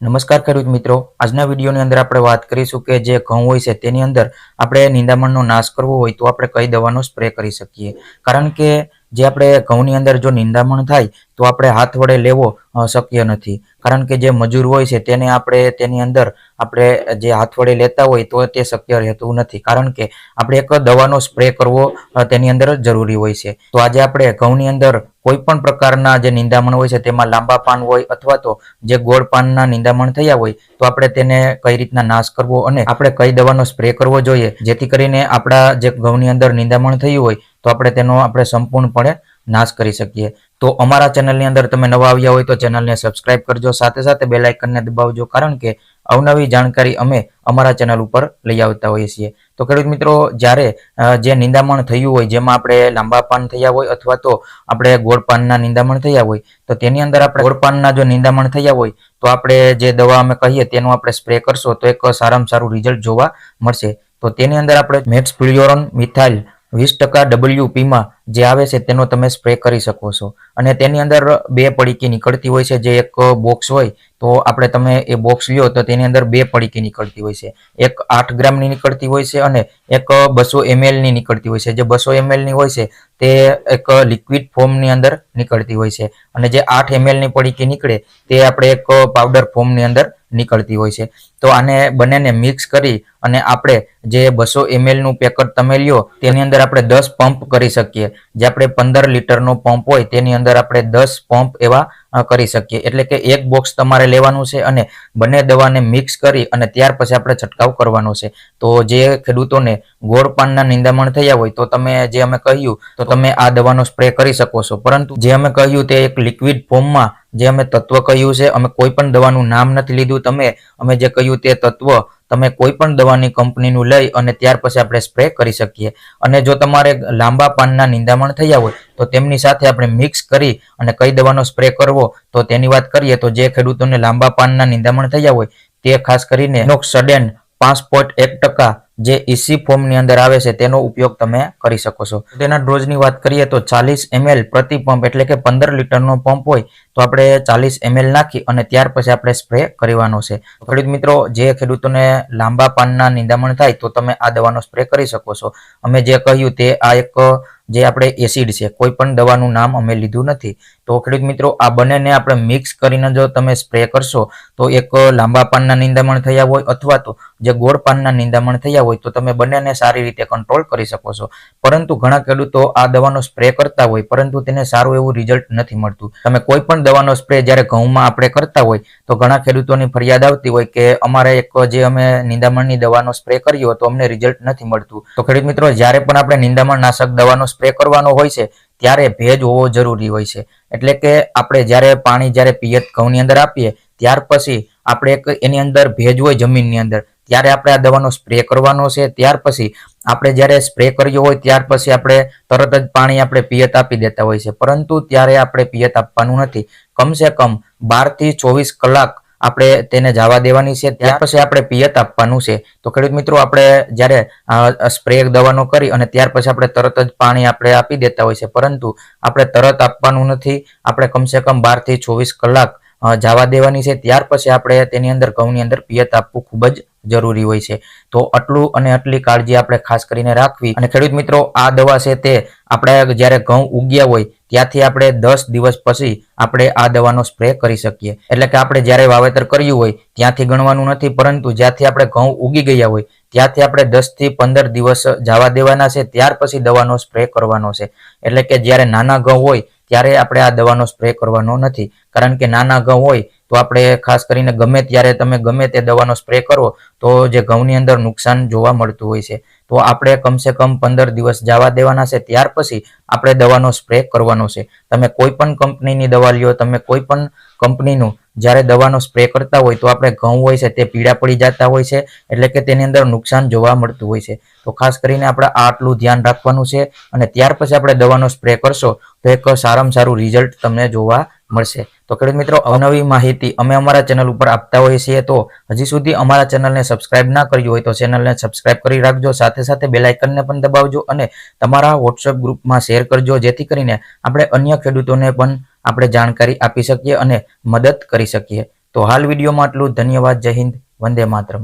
નમસ્કાર ખેડૂત મિત્રો. આજના વિડીયોની અંદર આપણે વાત કરીશું કે જે ઘઉં હોય છે તેની અંદર આપણે નિંદામણનો નાશ કરવો હોય તો આપણે કઈ દવાનો સ્પ્રે કરી શકીએ. કારણ કે જે આપણે ઘઉંની અંદર જો નિંદામણ થાય, તો આપણે હાથ વડે લેવો શક્ય નથી. કારણ કે જે મજૂર હોય છે, તેને આપણે તેની અંદર આપણે જે હાથ વડે લેતા હોય, તો તે શક્ય રહેતું નથી. કારણ કે આપણે એક દવાનો સ્પ્રે કરવો તેની અંદર જરૂરી હોય છે. તો આજે આપણે ઘઉંની અંદર કોઈ પણ પ્રકારના જે નિંદામણ હોય છે, તેમાં લાંબા પાન હોય અથવા તો જે ગોળ પાનના નિંદામણ થયા હોય, તો આપણે તેને કઈ રીતના નાશ કરવો અને આપણે કઈ દવાનો સ્પ્રે કરવો જોઈએ. જેથી કરીને આપણા જે ઘઉંની અંદર નિંદામણ થયું હોય તો આપણે તેનો આપણે સંપૂર્ણપણે નાશ કરી શકીએ. તો અમારા ચેનલની અંદર તમે નવા આવ્યા હોય તો ચેનલને સબસ્ક્રાઇબ કરજો. સાથે સાથે બેલ આઇકનને દબાવજો, કારણ કે અવનવી જાણકારી અમે અમારા ચેનલ ઉપર લઈ આવતા હોઈએ છીએ. તો ખેડૂત મિત્રો, જ્યારે જે નિંદામણ થયું હોય, જેમાં આપણે લાંબા પાન થયા હોય અથવા તો આપણે ગોળપાનના નિંદામણ થયા હોય, તો તેની અંદર આપણે ગોળપાનના જો નિંદામણ થયા હોય, તો આપણે જે દવા અમે કહીએ તેનો આપણે સ્પ્રે કરશો તો એક સારામાં સારું રિઝલ્ટ જોવા મળશે. તો તેની અંદર આપણે મેક્સ ફ્લુયોરોન મિથાઇલ વીસ ટકા ડબલ્યુપીમાં જે આવે છે તેનો તમે સ્પ્રે કરી શકો છો. અને તેની અંદર બે પડીકી નીકળતી હોય છે, જે એક બોક્સ હોય, તો આપણે તમે એ બોક્સ લ્યો તો તેની અંદર બે પડીકી નીકળતી હોય છે. એક આઠ ગ્રામની નીકળતી હોય છે અને એક બસો એમએલની નીકળતી હોય છે. જે બસો એમએલની હોય છે, તે એક લિક્વિડ ફોર્મની અંદર નીકળતી હોય છે. અને જે આઠ એમએલની પડીકી નીકળે, તે આપણે એક પાવડર ફોર્મની અંદર નીકળતી હોય છે. તો આને બંનેને મિક્સ કરી અને આપણે જે બસો નું પેકેટ તમે લ્યો, તેની અંદર આપણે દસ પંપ કરી શકીએ. જે આપણે પંદર લીટરનો પંપ હોય, તેની અંદર આપણે દસ પંપ એવા કરી શકીએ. એટલે કે એક બોક્સ તમારે લેવાનું છે અને બંને દવાને મિક્સ કરી અને ત્યાર પછી આપણે છંટકાવ કરવાનો છે. તો જે ખેડૂતોને ગોળ પાનના નિંદામણ થયા હોય, તો તમે જે અમે કહ્યું, તો તમે આ દવાનો સ્પ્રે કરી શકો છો. પરંતુ જે અમે કહ્યું તે એક લિક્વિડ ફોર્મમાં જે અમે તત્વ કહ્યું છે, અમે કોઈ પણ દવાનું નામ નથી લીધું. તમે, અમે જે કહ્યું તે તત્વ તમે કોઈ પણ દવાની કંપનીનું લઈ અને ત્યાર પછી આપણે સ્પ્રે કરી શકીએ. અને જો તમારે લાંબા પાનના નિંદામણ થયા હોય, તો તેમની સાથે આપણે મિક્સ કરી અને કઈ દવાનો સ્પ્રે કરવો, તો તેની વાત કરીએ, તો જે ખેડૂતોને લાંબા પાનના નિંદામણ થયા હોય, તે ખાસ કરીને નોક્સડેન પાંચ પોઈન્ટ એક ટકા જે ઇસી ફોર્મની અંદર આવે છે, તેનો ઉપયોગ તમે કરી શકો છો. તેના ડોઝની વાત કરીએ, તો ચાલીસ એમએલ પ્રતિ પંપ એટલે કે પંદર લીટરનો પંપ હોય તો આપણે ચાલીસ એમએલ નાખી અને ત્યાર પછી આપણે સ્પ્રે કરવાનો છે. ખેડૂત મિત્રો, જે ખેડૂતોને લાંબા પાનના નિંદામણ થાય તો તમે આ દવાનો સ્પ્રે કરી શકો છો. અમે જે કહ્યું તે આ એક જે આપણે એસિડ છે, કોઈ પણ દવાનું નામ અમે લીધું નથી. તો ખેડૂત મિત્રો, આ બંનેને આપણે મિક્સ કરીને જો તમે સ્પ્રે કરશો, તો એક લાંબા પાનના નિંદામણ થયા હોય અથવા તો જે ગોળ પાનના નિંદામણ થયા હોય, તો તમે બંનેને સારી રીતે કંટ્રોલ કરી શકો છો. પરંતુ ઘણા ખેડૂતો આ દવાનો સ્પ્રે કરતા હોય, પરંતુ તેને સારું એવું રિઝલ્ટ નથી મળતું. તમે કોઈ પણ દવાનો સ્પ્રે જ્યારે ઘઉંમાં આપણે કરતા હોય, તો ઘણા ખેડૂતોની ફરિયાદ આવતી હોય કે અમારે એક જે અમે નિંદામણની દવાનો સ્પ્રે કર્યો તો અમને રિઝલ્ટ નથી મળતું. તો ખેડૂત મિત્રો, જ્યારે પણ આપણે નિંદામણ નાશક દવાનો સ્પ્રે કરવાનો હોય છે, ત્યારે ભેજ હોવો જરૂરી હોય છે. એટલે કે આપણે જ્યારે પાણી જ્યારે પિયત ઘઉંની અંદર આપીએ, ત્યાર પછી આપણે એક એની અંદર ભેજ હોય જમીનની અંદર ત્યારે આપણે આ દવાનો સ્પ્રે કરવાનો છે. ત્યાર પછી આપણે જ્યારે સ્પ્રે કર્યો હોય ત્યાર પછી આપણે તરત જ પાણી આપણે પિયત આપી દેતા હોય છે. પરંતુ ત્યારે આપણે પિયત આપવાનું નથી. કમસે કમ બારથી ચોવીસ કલાક આપણે તેને જવા દેવાની છે. ત્યાર પછી આપણે પિયત આપવાનું છે. તો ખેડૂત મિત્રો આપણે જ્યારે સ્પ્રે દવાનો કરી અને ત્યાર પછી આપણે તરત જ પાણી આપણે આપી દેતા હોય છે. પરંતુ આપણે તરત આપવાનું નથી. આપણે કમસે કમ બારથી ચોવીસ કલાક જવા દેવાની છે. ત્યાર પછી આપણે તેની અંદર ઘઉંની અંદર પિયત આપવું ખૂબ જ જરૂરી હોય છે. તો આટલું અને આટલી કાળજી આપણે ખાસ કરીને રાખવી. અને ખેડૂત મિત્રો, આ દવા છે તે આપણે જ્યારે ઘઉં ઉગ્યા હોય, ત્યાંથી આપણે દસ દિવસ પછી આપણે આ દવાનો સ્પ્રે કરી શકીએ. એટલે કે આપણે જ્યારે વાવેતર કર્યું હોય, ત્યાંથી ગણવાનું નથી, પરંતુ જ્યાંથી આપણે ઘઉં ઉગી ગયા હોય, ત્યાંથી આપણે દસથી પંદર દિવસ જવા દેવાના છે, ત્યાર પછી દવાનો સ્પ્રે કરવાનો છે. એટલે કે જ્યારે નાના ઘઉં હોય, ત્યારે આપણે આ દવાનો સ્પ્રે કરવાનો નથી. કારણ કે નાના ઘઉં હોય તો આપણે ખાસ કરીને ગમે ત્યારે તમે ગમે તે દવાનો સ્પ્રે કરો, તો જે ઘઉંની અંદર નુકસાન જોવા મળતું હોય છે. તો આપણે કમસે કમ પંદર દિવસ જવા દેવાના છે, ત્યાર પછી આપણે દવાનો સ્પ્રે કરવાનો છે. તમે કોઈ પણ કંપનીની દવા લ્યો, તમે કોઈ પણ કંપનીનું જ્યારે દવાનો સ્પ્રે કરતા હોય, તો આપણે ઘઉં હોય છે તે પીળા પડી જતા હોય છે, એટલે કે તેની અંદર નુકસાન જોવા મળતું હોય છે. તો ખાસ કરીને આપણે આટલું ધ્યાન રાખવાનું છે અને ત્યાર પછી આપણે દવાનો સ્પ્રે કરશો, તો એક સારામાં સારું રિઝલ્ટ તમને જોવા મળશે. તો ખેડૂત મિત્રો, અવનવી માહિતી અમે અમારા ચેનલ ઉપર આપતા હોઈએ છીએ, તો હજી સુધી અમારા ચેનલને સબસ્ક્રાઇબ ના કર્યું હોય તો ચેનલને સબસ્ક્રાઇબ કરી રાખજો. સાથે સાથે બેલ આઇકનને પણ દબાવજો અને તમારા વોટ્સએપ ગ્રુપમાં શેર કરજો, જેથી કરીને આપણે અન્ય ખેડૂતોને પણ આપણે જાણકારી આપી શકીએ અને મદદ કરી શકીએ. તો હાલ વિડીયોમાં આટલું ધન્યવાદ. જય હિન્દ. વંદે માતરમ.